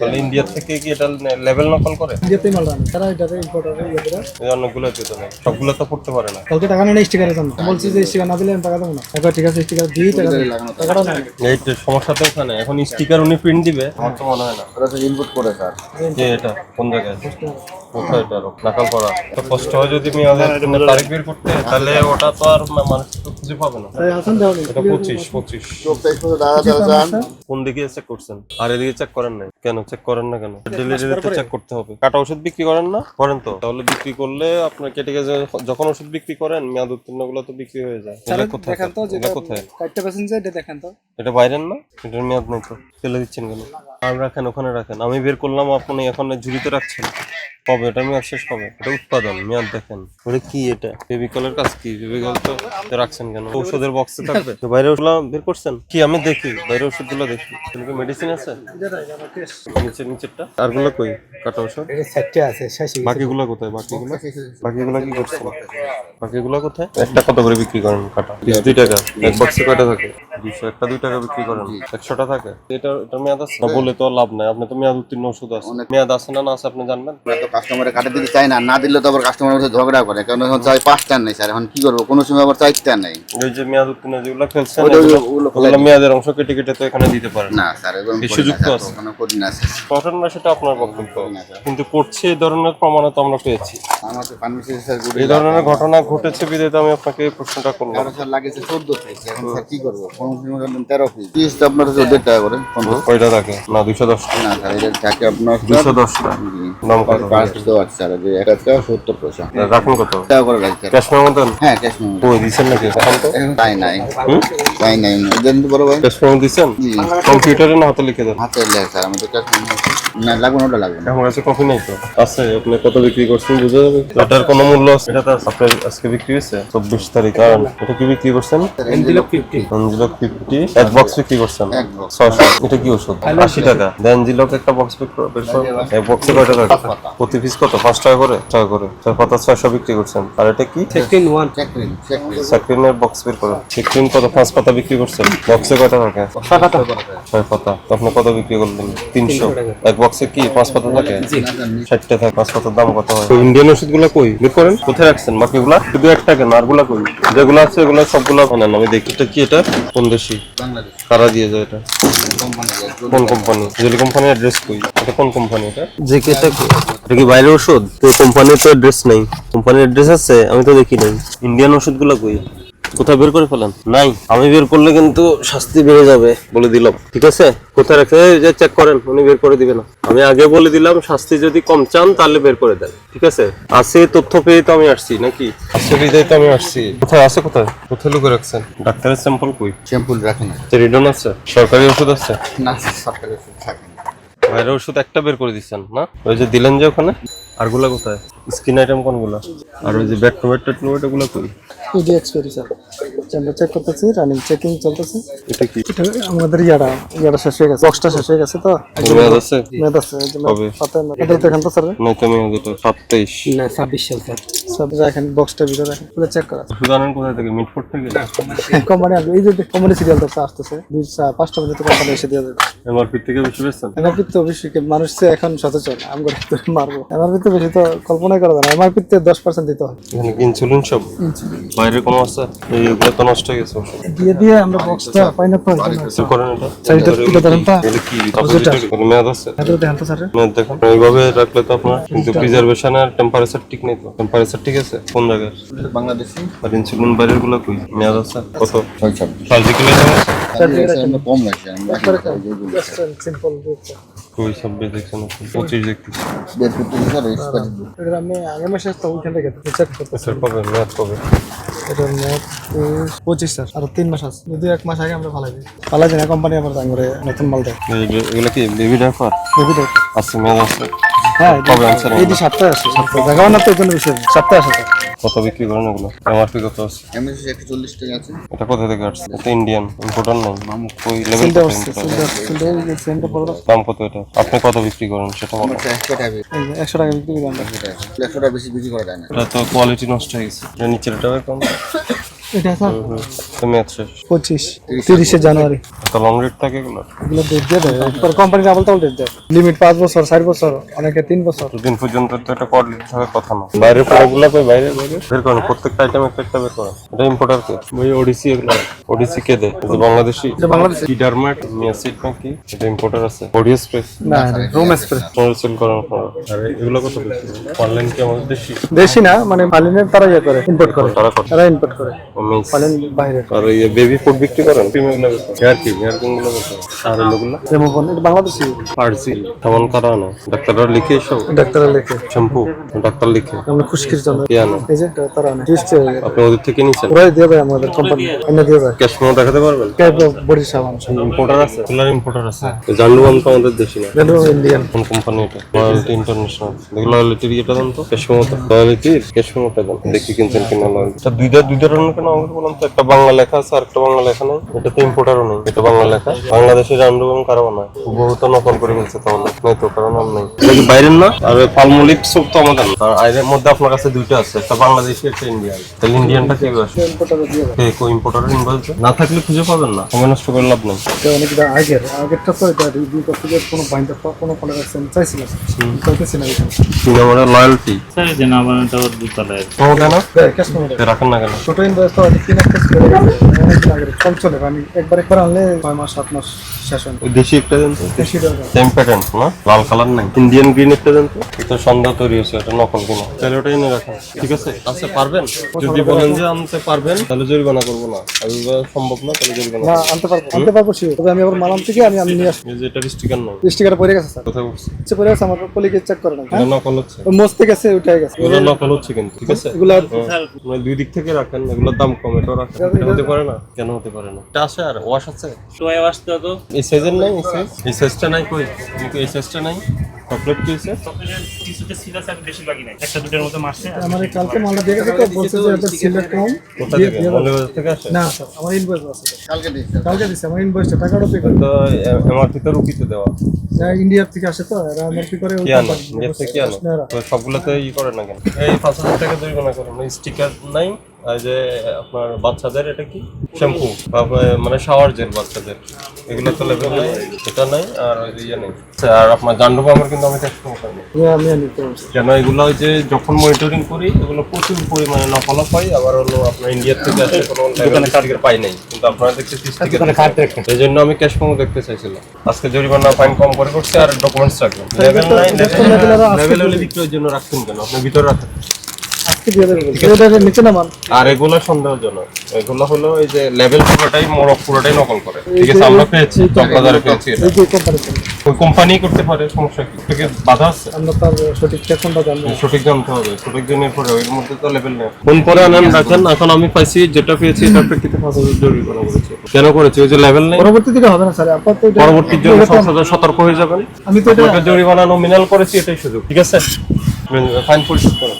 তাহলে ইন্ডিয়া থেকে কি এটা লেভেল নকল করে? ইন্ডিয়াতেই মাল রাখে তারা এটাতে ইম্পোর্টার ইয়ে করে এই অনেকগুলো তো না সবগুলো তো পড়তে পারে না। কালকে টাকা নেই স্টিকারের জন্য। বলছি যে স্টিকার না দিলে আমি টাকা দেবো না। একবার ঠিক আছে স্টিকার দিয়ে টাকা দিই টাকাটা না এই তো সমস্যা তো ওখানে এখন স্টিকার উনি প্রিন্ট দিবে। আমার তো মনে হয় না। ওরা তো ইনপুট করে স্যার। যে এটা? কোন জায়গায়? কোথায় এটা আরও নাকাল করা। তো কষ্ট হয় যদি মেয়াদের তারিখ বের করতে তাহলে ওটা তো আর মানুষ তো খুঁজে পাবে না। এটা পঁচিশ পঁচিশ। কোন দিকে চেক করছেন? আর এদিকে চেক করেন নাই? কেন চেক করেন না কেন? ডেলিভারিতে চেক করতে হবে। কাটা ওষুধ বিক্রি করেন না? করেন তো। তাহলে বিক্রি করলে আপনার কেটে গেছে যখন ওষুধ বিক্রি করেন মেয়াদ উত্তীর্ণগুলো তো বিক্রি হয়ে যায়। এটা কোথায় দেখেন তো এটা কোথায়? কাটতে পারছেন যে এটা দেখেন তো। এটা বাইরের না? এটার মেয়াদ নেই তো। ফেলে দিচ্ছেন কেন? আর রাখেন ওখানে রাখেন। আমি বের করলাম আপনি এখন ঝুড়িতে রাখছেন। কবে? এটা মেয়াদ শেষ কবে? এটা উৎপাদন মেয়াদ দেখেন। ওটা কি এটা? ফেভিকলের কাজ কি? ফেভিকল তো রাখছেন কেন? ওষুধের বক্সে থাকবে? তো বাইরে ওষুধ বের করছেন? কি আমি দেখি? বাইরে ওষুধগুলো দেখি। কিন্তু মেডিসিন আছে? নিচে নিচেরটা? আরগুলো কই? কাটা ওষুধ আছে শেষে বাকিগুলো কোথায়? বাকিগুলো? বাকিগুলো কি করছেন? বাকিগুলো কোথায়? একটা কত করে বিক্রি করেন কাটা? দুই টাকা। এক বক্সে কয়টা থাকে? দুইশো একটা দুই টাকা বিক্রি করেন। একশোটা থাকে? এটা এটা মেয়াদ আছে? বলে তো লাভ নাই। আপনি তো মেয়াদ উত্তীর্ণ ওষুধ আছে। মেয়াদ আছে না না আছে আপনি জানবেন? তো কাটে দিতে চাই না। না দিলে তো আবার কাস্টমারের মধ্যে ঝগড়া করে। কারণ এখন চাই পাঁচটা নেই স্যার। এখন কি করব? কোনো সময় আবার চারটা নেই। ওই যে মেয়াদ উত্তীর্ণ যেগুলো ওগুলো মেয়াদের অংশ কেটে কেটে তো এখানে দিতে পারেন। না স্যার এরকম করি সুযোগ না, তো আছে। করি না স্যার। না সেটা আপনার বক্তব্য। কিন্তু করছে এই ধরনের প্রমাণে তো আমরা পেয়েছি। স্যার এই ধরনের ঘটনা ঘটেছে বিধে তো আমি আপনাকে প্রশ্নটা করলাম। স্যার লাগেছে চোদ্দ পিস এখন স্যার কি করব? তেরো পিস পিস তো আপনার হচ্ছে দেড় টাকা করে পঞ্চাশ। কয়টা থাকে? না দুইশো দশটা না স্যার এটা থাকে আপনার দুশো দশটা? দাম কত? পাঁচ দেওয়া আছে স্যার যে এক টাকা সত্তর পয়সা। রাখুন কত? টাকা করে রাখছি স্যার। ক্যাশ মেমো দেন? হ্যাঁ ক্যাশ মেমো কই দিছেন নাকি? এখন তো? তাই নাই। তাই নাই। দেন তো বড় ভাই। ক্যাশ মেমো দিছেন? কম্পিউটারে না হাতে লিখে দেন? হাতে লেখা স্যার আমাদের ক্যাশ মেমো না লাগবে না ওটা লাগবে না। আমার কাছে কপি নাই তো। আছে আপনি কত বিক্রি করছেন বুঝে যাবে। এটার কোনো মূল্য আছে? এটা তো আপনার আজকে বিক্রি হয়েছে। চব্বিশ তারিখ আর এটা কি বিক্রি করছেন? এনভেলপ 50 এনজিলক ফিফটি এক বক্স বিক্রি করছেন। ছয়শো। এটা কি ওষুধ? আশি টাকা। এনজিলক একটা বক্স বিক্রি এক বক্সে কয় টাকা প্রতি পিস কত? পাঁচ টাকা করে? টাকা করে। চার পাতা ছয়শো বিক্রি করছেন। আর এটা কি? সেকটিন 1 চেক করুন চেক করুন সাকরিনের বক্স বের করুন। সিক্রিন কত? পাঁচ পাতা বিক্রি করছেন। বক্সে কয় টাকা? ছয় পাতা। আপনি কত বিক্রি করলেন? তিনশো। এক বক্সে কি পাঁচ পাতা থাকে ষাটটা থাকে পাঁচ পাতার দাম কত হয়? ইন্ডিয়ান ওষুধগুলা কই? বের করেন। কোথায় রাখছেন? বাকিগুলা? শুধু একটা কেন আরগুলা কই? যেগুলো আছে এগুলো সবগুলো নেন আমি দেখি। এটা কি এটা? কোন দেশি কারা দিয়ে যায় এটা? কোন কোম্পানি জেলি কোম্পানির অ্যাড্রেস কই? এটা কোন কোম্পানি এটা? যে কি এটা কি? এটা কি বাইরের ওষুধ? তো কোম্পানির তো অ্যাড্রেস নেই। কোম্পানির অ্যাড্রেস আছে আমি তো দেখি নাই। ইন্ডিয়ান ওষুধ ওষুধগুলো কই? কোথায় বের করে ফেলেন? নাই আমি বের করলে কিন্তু শাস্তি বেড়ে যাবে বলে দিলাম। ঠিক আছে? কোথায় রাখে এই যে চেক করেন উনি বের করে দিবে না। আমি আগে বলে দিলাম শাস্তি যদি কম চান তাহলে বের করে দেন। ঠিক আছে? আছে তথ্য পেয়ে তো আমি আসছি নাকি? আছে বিদায় তো আমি আসছি। কোথায় আছে কোথায়? কোথায় লুকে রাখছেন? ডাক্তারের স্যাম্পল কই? শ্যাম্পু রাখেন রিডন আছে? সরকারি ওষুধ আছে? না সরকারি ওষুধ থাকে না। বাইরের ওষুধ একটা বের করে দিচ্ছেন না? ওই যে দিলেন যে ওখানে? আরগুলা কোথায়? স্কিন আইটেম কোনগুলো? আর ওই যে ব্যাটনোমেট টেটনোমেট এগুলো কই? ইডি এক্সপেরি স্যার আমরা চেক করতেছি রানিং চেকিং চলতেছে। এটা কি? এটা আমাদের ইয়াটা ইয়াটা শেষ হয়ে গেছে বক্সটা শেষ হয়ে গেছে তো। মেয়াদ আছে? মেয়াদ আছে কবে? পাতা না এটা দেখেন তো স্যার নাই তো মেয়াদ এটা সাত তেইশ না ছাব্বিশ সাল স্যার সব রাখেন বক্সটা ভিতরে রাখেন পুরো চেক করা। ওষুধ আনেন থেকে? মিটফোর্ট থেকে? কোম্পানি আসবে এই যে কোম্পানি সিরিয়াল তো আসতেছে দুই পাঁচটা পর্যন্ত কোম্পানি এসে দিয়ে দেবে। এমআরপি থেকে বেশি পেয়েছেন এমআরপি তো বেশি মানুষ এখন সচেতন আমরা তো মারবো। এমআরপি তো বেশি তো কল্পনাই করা যায় না এমআরপি তে দশ পার্সেন্ট দিতে হয়। এখানে ইনসুলিন সব? বাইরে কোনো আছে? এই এগুলো তো নষ্ট হয়ে গেছে। দিয়ে দিয়ে আমরা বক্সটা পাইনা পাই কিছু করেন এটা। সাইডটা তুলে ধরেন তো। এগুলো কি? কোনো মেয়াদ আছে। হাতে দেখেন তো স্যার। মেয়াদ দেখুন। এইভাবে রাখলে তো আপনার কিন্তু প্রিজার্ভেশন আর টেম্পারেচার ঠিক নেই তো। টেম্পারেচার ঠিক আছে? কোন জায়গায়? বাংলাদেশি। আর ইনসুলিন বাইরেরগুলো কই? মেয়াদ আছে? কত? ছয় ছাব্বিশ সার্জিক্যাল আমরা কম রাখছি আমরা সিম্পল কই ছাব্বিশ দেখছেন আপনি? পঁচিশ দেখতেছি। বের করতে স্যার এক্সপায়ারি এটা আমি আগে মাসে তো ওইখান থেকে চেক করতেছি স্যার কবে? মেয়াদ কবে? এটা নেট পঁচিশ স্যার আর তিন মাস আছে। যদি এক মাস আগে আমরা ফালাই দিই। ফালাই দিই না কোম্পানি আবার দাম করে নতুন মাল দেয়। এগুলো কি বেবি ডাইপার বেবি দেয় আছে মেয়াদ আছে হ্যাঁ এই সপ্তাহে আসে সপ্তাহে দেখাও না তো এই বিষয়। সপ্তাহে আসে স্যার কত বিক্রি করেন এগুলো এমআরপি কত আছে? এমএস একশো চল্লিশ টাকা আছে। এটা কোথা থেকে আসছে? এটা ইন্ডিয়ান ইম্পোর্টার নাই? মামু কই লেভেল কত। দাম কত এটা। আপনি কত বিক্রি করেন সেটা বলেন একশো একশো টাকা বেশি এই যে একশো টাকা বিক্রি করি আমরা। একশো টাকা। বেশি বিক্রি করা যায় না। এটা তো কোয়ালিটি নষ্ট হয়ে গেছে। এটা নিচের এটা কম। এটা স্যার তুমি পঁচিশ তিরিশে জানুয়ারি। তো লং রেট থাকে এগুলো? এগুলো ডেট দিয়ে দেয়। পর কোম্পানি ডাবল তাবল ডেট দেয়। লিমিট পাঁচ বছর চার বছর অনেকে তিন বছর। দুদিন পর্যন্ত তো এটা কোয়ালিটি থাকার কথা না। বাইরের প্রোডাক্টগুলো কই? বাইরে বাইরে বের করেন প্রত্যেকটা আইটেম একটা একটা বের করেন। এটা ইম্পোর্টার কে? ওই ওডিসি এগুলো। ওডিসি কে দেয়? এটা বাংলাদেশি? এটা বাংলাদেশি। ইডারমাট মিয়াসিড নাকি এটা ইম্পোর্টার আছে। না রুম আর এগুলো কত বেশি? অনলাইন কি আমাদের দেশি? দেশি না মানে পালিনের তারা ইয়ে করে ইম্পোর্ট করে। তারা ইম্পোর্ট করে। পালিন বাইরে আর এই বেবি ফুড বিক্রি করেন প্রিমিয়াম হেয়ার কি হেয়ার কিংগুলো আর এগুলো যেমন এটা বাংলাদেশি? ডাক্তাররা লিখে সব। ডাক্তাররা লেখে। শ্যাম্পু ডাক্তার লিখে। আমরা খুশকির জন্য। কে আনে? এই যে তারা না টিস্ট আপনি ওদের থেকে নিছেন? ওরাই দিয়ে দেয় আমাদের কোম্পানি এনে দিয়ে দেয়। ক্যাশ দেখাতে পারবেন? ক্যাব বডি সাবান ইম্পোর্টার আছে? ইম্পোর্টার আছে। তো আমাদের দেশি না। যেন ইন্ডিয়ান কোন কোম্পানি এটা? ইন্টারন্যাশনাল দেন তো। ক্যাশ দেখি কিনছেন কিনা লয়ালটি এটা দুইটা দুই কেন আমাকে বললাম তো একটা বাংলা লেখা আছে আর একটা বাংলা লেখা নেই। এটা তো ইম্পোর্টারও নেই এটা বাংলা লেখা। বাংলাদেশের রান্ডু এবং কারও না বহুত নকল করে ফেলছে তাহলে। নেই তো কারণ আর নেই। এটা বাইরের না? আর পালমোলিক সোপ তো আমাদের না। আর আইনের মধ্যে আপনার কাছে দুইটা আছে একটা বাংলাদেশি একটা ইন্ডিয়ান। তাহলে ইন্ডিয়ানটা কি আসে দেয় কো ইম্পোর্টারের ইনভয়েস না থাকলে খুঁজে পাবেন না। সময় নষ্ট করে লাভ নেই। এটা অনেক আগের আগেরটা তো এটা রিভিউ করতে গিয়ে কোনো বাইন্ডার কোনো কালার আছে আমি চাইছিলাম। চাইতেছি না এখানে। তিন লয়্যালটি স্যার না মানে ওটা ওর দুতলায় ও কেন রাখেন না কেন? ছোট ইনভয়েস তো তিন একটা গেছে। অনেকদিন আগে। কম চলে আমি একবার একবার আনলে ছয় মাস, সাত মাস। দেশি একটা দেন তো সেম প্যাটার্ন না? লাল কালার নাই? ইন্ডিয়ান গ্রিন একটা এটা সন্ধ্যা তৈরি হয়েছে এটা নকল কিনা। তাহলে ওটা এনে রাখেন ঠিক আছে? আচ্ছা পারবেন? যদি বলেন যে আনতে পারবেন তাহলে জরিমানা করব না। আর সম্ভব না তাহলে জরিমানা না আনতে পারব। আনতে পারব sure। তবে আমি আবার মালাম থেকে আমি আমি নিয়ে আসব। এই যে এটা স্টিকার নাই। স্টিকার পরে গেছে স্যার কোথায় গেছে আমার কলিকে চেক করে না এটা নকল হচ্ছে। মস্তে গেছে উঠে গেছে। এগুলো নকল হচ্ছে কিন্তু ঠিক আছে? এগুলা মানে দুই দিক থেকে রাখেন এগুলোর দাম কম এটাও রাখেন। হতে পারে না? কেন হতে পারে না? এটা আছে আর ওয়াশ আছে। তো। এই সাইজের নাই এই সাইজ এই সাইজটা নাই কই? এই সাইজটা নাই? চকলেট কি বেশি লাগি নাই একটা দুটোর মতো মারছে আমার কালকে মালটা দিয়ে গেছে তো বলছে যে এটা সিলেক্ট কম কোথা থেকে? দিয়ে থেকে আসে? না স্যার আমার ইনভয়েস আছে। কালকে দিস কালকে দিছে আমার ইনভয়েসটা টাকাটা পে করে। তো এমআরপি তো রুকিতে দেওয়া। না ইন্ডিয়ার থেকে আসে তো এরা আমার কি করে ওই ইন্ডিয়া থেকে কি আনো? না, না। তো সবগুলোতে ই করে না কেন? এই পাঁচ হাজার টাকা জরিমানা করেন স্টিকার নাই? যে আপনার বাচ্চাদের এটা কি? শ্যাম্পু মানে শাওয়ার জেল বাচ্চাদের। এগুলো তো লেভেল নাই এটা নাই আর ওই ইয়ে নেই। আচ্ছা, আর আপনার আমার কিন্তু আমি টেস্ট করতে তো। কেন এগুলো ওই যে যখন মনিটরিং করি এগুলো প্রচুর পরিমাণে নকল পাই আবার হলো আপনার ইন্ডিয়ার থেকে আসে কোনো দোকানে স্টিকার পাই নাই। কিন্তু আপনারা দেখতে স্টিকার এই জন্য আমি ক্যাশ দেখতে চাইছিলাম। আজকে জরিমানা ফাইন কম করে করছে আর ডকুমেন্টস রাখবেন লেভেল নাই লেভেল হলে বিক্রয়ের জন্য রাখছেন কেন? আপনি ভিতরে রাখেন আজকে দিয়ে দেবে এটা নিচে নামান। আর এগুলো সন্দেহজনক। এগুলো হলো এই যে লেভেল পুরোটাই পুরোটাই নকল করে। ঠিক আছে আমরা পেয়েছি চকবাজারে কোম্পানি ওই কোম্পানি করতে পারে সমস্যা কি? থেকে বাধা আছে? আমরা তার সঠিক টেকনটা জানব। সঠিক জানতে হবে। সঠিক জনের পরে ওই মধ্যে তো লেভেল নেই। ফোন করে আনেন রাখেন। এখন আমি পাইছি যেটা পেয়েছি প্রেক্ষিতে পাঁচ হাজার জরিমানা করেছি কেন করেছি? ওই যে লেভেল নেই। পরবর্তী দিকে হবে না স্যার। আপাতত পরবর্তীর জন্য সতর্ক হয়ে যাবেন। আমি তো এটা জরিমানা নমিনাল করেছি এটাই সুযোগ। ঠিক আছে? ফাইন পরিশোধ করেন